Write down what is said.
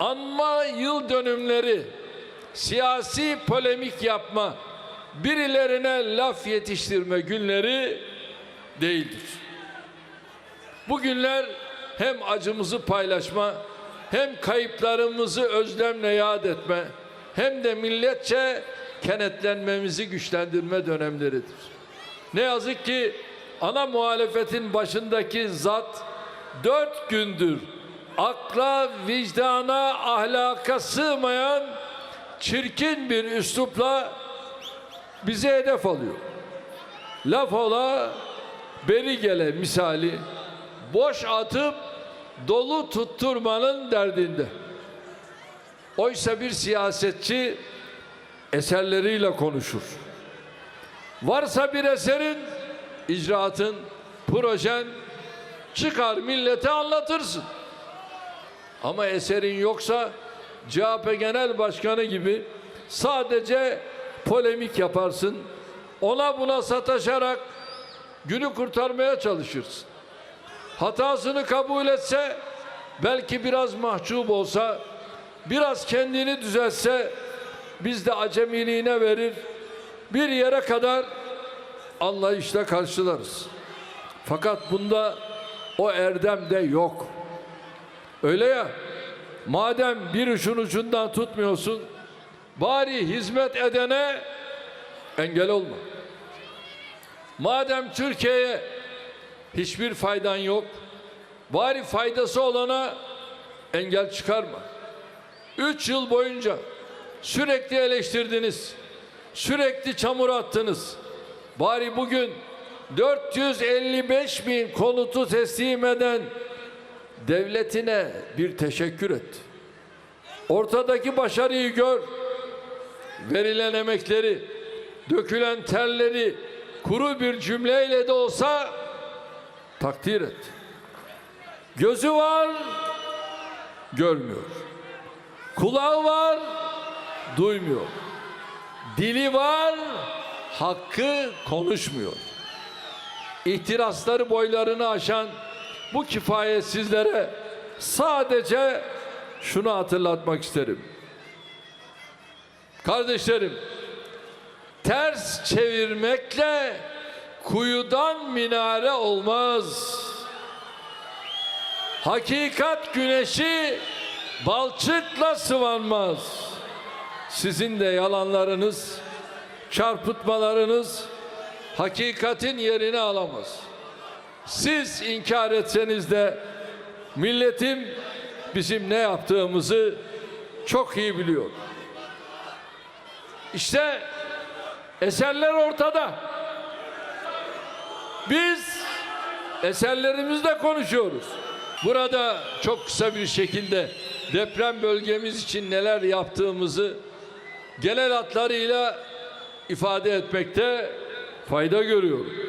anma yıl dönümleri, siyasi polemik yapma, birilerine laf yetiştirme günleri değildir. Bu günler hem acımızı paylaşma, hem kayıplarımızı özlemle yad etme, hem de milletçe kenetlenmemizi güçlendirme dönemleridir. Ne yazık ki ana muhalefetin başındaki zat dört gündür akla, vicdana, ahlaka sığmayan çirkin bir üslupla bize hedef alıyor. Laf ola, beri gele misali boş atıp dolu tutturmanın derdinde. Oysa bir siyasetçi eserleriyle konuşur. Varsa bir eserin, icraatın, projen çıkar millete anlatırsın. Ama eserin yoksa CHP Genel Başkanı gibi sadece polemik yaparsın. Ona buna sataşarak günü kurtarmaya çalışırsın. Hatasını kabul etse belki biraz mahcup olsa biraz kendini düzelse biz de acemiliğine verir bir yere kadar anlayışla karşılarız. Fakat bunda o erdem de yok. Öyle ya madem bir uçun ucundan tutmuyorsun bari hizmet edene engel olma. Madem Türkiye'ye hiçbir faydan yok bari faydası olana engel çıkarma. Üç yıl boyunca sürekli eleştirdiniz. Sürekli çamur attınız. Bari bugün 455 bin konutu teslim eden devletine bir teşekkür et. Ortadaki başarıyı gör. Verilen emekleri, dökülen terleri kuru bir cümleyle de olsa takdir et. Gözü var, görmüyor. Kulağı var, duymuyor. Dili var, hakkı konuşmuyor. İhtirasları boylarını aşan bu kifayetsizlere sadece şunu hatırlatmak isterim. Kardeşlerim, ters çevirmekle kuyudan minare olmaz. Hakikat güneşi balçıkla sıvanmaz. Sizin de yalanlarınız, çarpıtmalarınız hakikatin yerini alamaz. Siz inkar etseniz de milletim bizim ne yaptığımızı çok iyi biliyor. İşte eserler ortada. Biz eserlerimizle konuşuyoruz. Burada çok kısa bir şekilde deprem bölgemiz için neler yaptığımızı genel hatlarıyla ifade etmekte fayda görüyorum.